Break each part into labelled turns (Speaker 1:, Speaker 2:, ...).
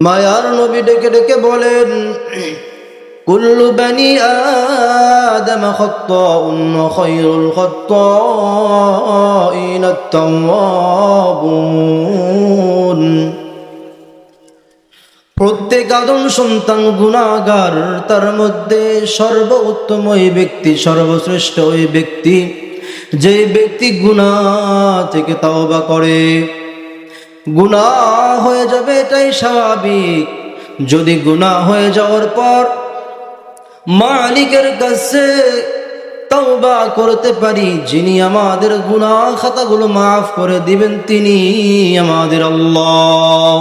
Speaker 1: মায়ার নবী ডেকে ডেকে বলেন, কুল্লু বানি আদম খত্তাউন প্রত্যেক আদম সন্তান গুণাগার তার মধ্যে সর্বোত্তম ওই ব্যক্তি, সর্বশ্রেষ্ঠ ওই ব্যক্তি যে ব্যক্তি গুণা থেকে তাওবা করে। গুণা হয়ে যাবে এটাই স্বাভাবিক। যদি গুণা হয়ে যাওয়ার পর মালিকের কাছে তওবা করতে পারি, যিনি আমাদের গুণা খাতাগুলো মাফ করে দিবেন, তিনি আমাদের আল্লাহ।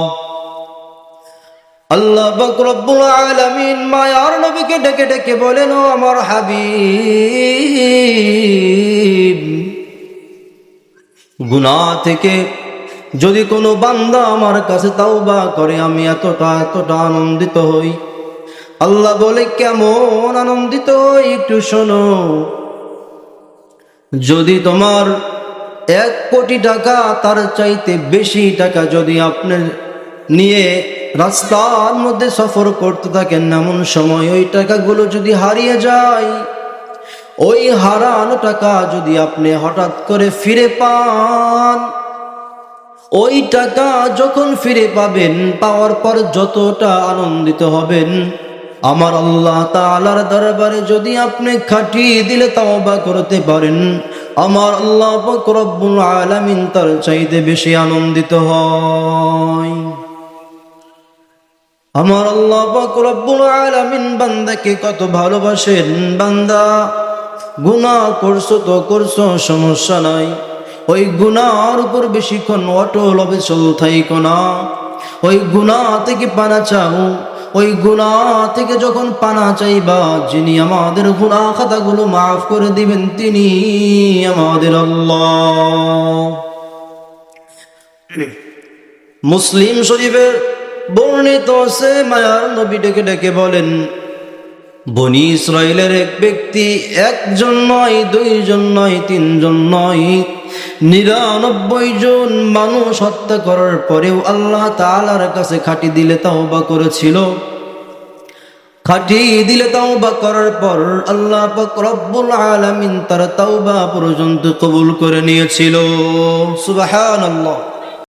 Speaker 1: আল্লাহ বকরব্বুল আলামিন মায়ার নবীকে ডেকে ডেকে বলেন, ও আমার হাবিব, গুনাহ থেকে যদি কোনো বান্দা আমার কাছে তাওবা করে, আমি এতটা এতটা আনন্দিত হই। আল্লাহ বলে, কেমন আনন্দিত? একটু শোনো। যদি তোমার এক কোটি টাকা, তার চাইতে বেশি টাকা যদি আপনি নিয়ে রাস্তার মধ্যে সফর করতে থাকেন, এমন সময় ওই টাকাগুলো যদি হারিয়ে যায়, ওই হারানো টাকা যদি আপনি হঠাৎ করে ফিরে পান ওই টাকা যখন ফিরে পাবেন, পাওয়ার পর যতটা আনন্দিত হবেন। আমার আল্লাহ তাআলার দরবারে যদি আপনি খাটিয়ে দিলে তওবা করতে পারেন, আমার আল্লাহ রব্বুল আলামিন তার চাইতে বেশি আনন্দিত হয়। আমার আল্লাহ রব্বুল আলামিন বান্দাকে কত ভালোবাসেন। বান্দা, গুনাহ করছ তো করছ, সমস্যা নাই। ওই গুনার উপর বেশিক্ষণ অটল অবিচল থাইকো না ওই গুনাহ থেকে পানা চাও, ওই গুনাহ থেকে যখন পানা চাইবা, যিনি আমাদের গুনাহ খাতাগুলো মাফ করে দিবেন, তিনি আমাদের আল্লাহ। মুসলিম শরীফের বর্ণিত আছে, মায়ার নবী ডেকে ডেকে বলেন, বনি ইসরায়েলের এক ব্যক্তি একজন নয়, দুইজন নয়, তিনজন নয় নিরানব্বই জন মানুষ হত্যা করার পরেও আল্লাহ তালার কাছে খাটি দিলে তাও বা করেছিল। খাটি দিলে তাওবা করার পর আল্লাহ রব্বুল আলামিন তার তাওবা পর্যন্ত কবুল করে নিয়েছিল। সুবহানাল্লাহ।